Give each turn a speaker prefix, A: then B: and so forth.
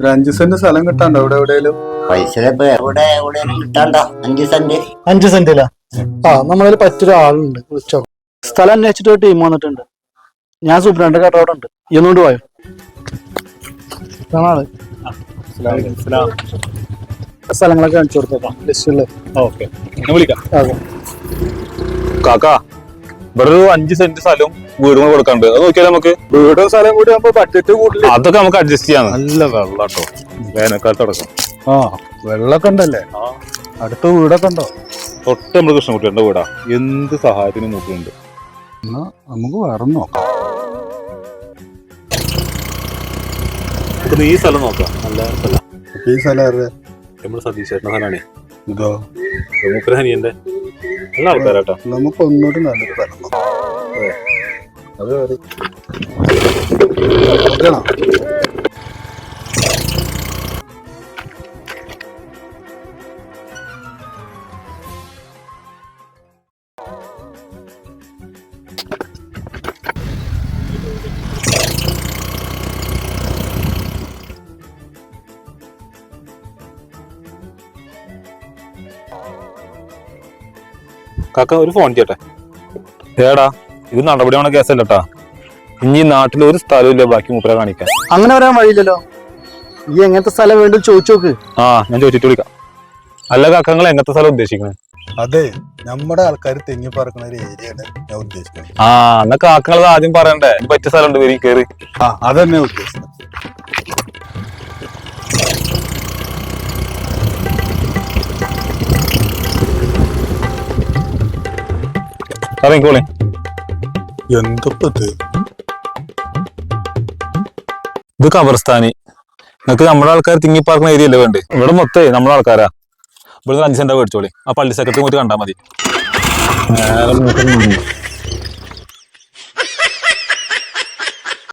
A: ഒരു അഞ്ചു സെന്റ് സ്ഥലം കിട്ടാണ്ടോ? ഇവിടെ എവിടെയെങ്കിലും
B: പൈസ ഇപ്പൊ എവിടെ എവിടെ കിട്ടാണ്ട? അഞ്ച് സെന്റ്.
C: അഞ്ച് സെന്റിലാ? ആ നമ്മളതിൽ പറ്റൊരു ആളുണ്ട് വിളിച്ചോ സ്ഥലം അന്വേഷിച്ചിട്ട് ഒരു ടീം വന്നിട്ടുണ്ട്. ഞാൻ സൂപ്രണ്ട് കേട്ടോ അവിടെ ഉണ്ട്. ഇന്നുകൊണ്ട് പോയോ? ആൾ. സ്ഥലങ്ങളൊക്കെ കാണിച്ചു കൊടുത്തേക്കാം. ലിസ്റ്റിൽ
D: ഓക്കെ വിളിക്കാം. കാക്ക. ഇവിടെ ഒരു അഞ്ച് സെന്റ് സ്ഥലവും വീടും കൂടെ കൊടുക്കാണ്ട് അത് നോക്കിയാൽ നമുക്ക്?
A: വീടും സ്ഥലം കൂടി ആകുമ്പോ ബഡ്ജറ്റ് കൂടുതൽ
D: അതൊക്കെ നമുക്ക് അഡ്ജസ്റ്റ് ചെയ്യാം നല്ല വെള്ളം കേട്ടോ വേനൽക്കാലത്ത് അടക്കം
A: ആ വെള്ളമൊക്കെ ഉണ്ടല്ലേ? അടുത്ത വീടൊക്കെ ഉണ്ടോ?
D: തൊട്ട് നമ്മൾ കൃഷ്ണൻകുട്ടിയുടെ വീടാ. എന്ത് സഹായത്തിനും നോക്കുന്നുണ്ട്.
A: എന്നാ നമുക്ക് വേറെ നോക്കാം.
D: ഈ സ്ഥലം നോക്കാം. നല്ല സ്ഥലം.
A: ഈ സ്ഥലം
D: നമ്മൾ സതീഷ് ചേട്ടന്റെ സ്ഥലമാണേ.
A: ഇതോ?
D: മൂപ്പര് ഹനിയന്റെ നല്ല ആൾക്കാരാട്ടോ.
A: നമുക്ക് ഒന്നുകൂടി നല്ലൊരു നോക്കാം. അത്
D: കാക്ക ഒരു ഫോൺ ചെയ്യട്ടെ? ഏടാ ഇത് നടപടിയാണ് കേസല്ലട്ടാ. ഇനി നാട്ടിൽ ഒരു സ്ഥലമില്ല ഇല്ല ബാക്കി മൂപ്പര കാണിക്കാൻ.
C: അങ്ങനെ വരാൻ വഴിയില്ലല്ലോ. ഈ എങ്ങനത്തെ സ്ഥലം വേണ്ടി ചോദിച്ചു നോക്ക്.
D: ആ ഞാൻ ചോദിച്ചിട്ട് വിളിക്കാം. അല്ല കാക്ക നിങ്ങൾ എങ്ങനത്തെ സ്ഥലം ഉദ്ദേശിക്കുന്നത്
A: അതെ നമ്മുടെ ആൾക്കാർ തെങ്ങി പറക്കുന്ന ഒരു ഏരിയയാണ് ഞാൻ ഉദ്ദേശിക്കുന്നത്
D: ആ എന്നാ കാക്കങ്ങൾ ആദ്യം പറയണ്ടേ? പറ്റിയ സ്ഥലം ഉണ്ട് വരി കയറി.
A: ആ അതന്നെ ഉദ്ദേശിച്ചത്.
D: ഇറങ്ങിക്കോളെ
A: ഇത്
D: കബർസ്ഥാനി. നിങ്ങക്ക് നമ്മുടെ ആൾക്കാർ തിങ്ങി പാർക്കുന്ന ഏരിയ അല്ലേ വേണ്ടേ? ഇവിടെ മൊത്തേ നമ്മുടെ ആൾക്കാരാ. ഇവിടെ അഞ്ച് സെന്റാ മേടിച്ചോളി. ആ പള്ളി സെക്രട്ടറി പോയിട്ട് കണ്ടാൽ മതി.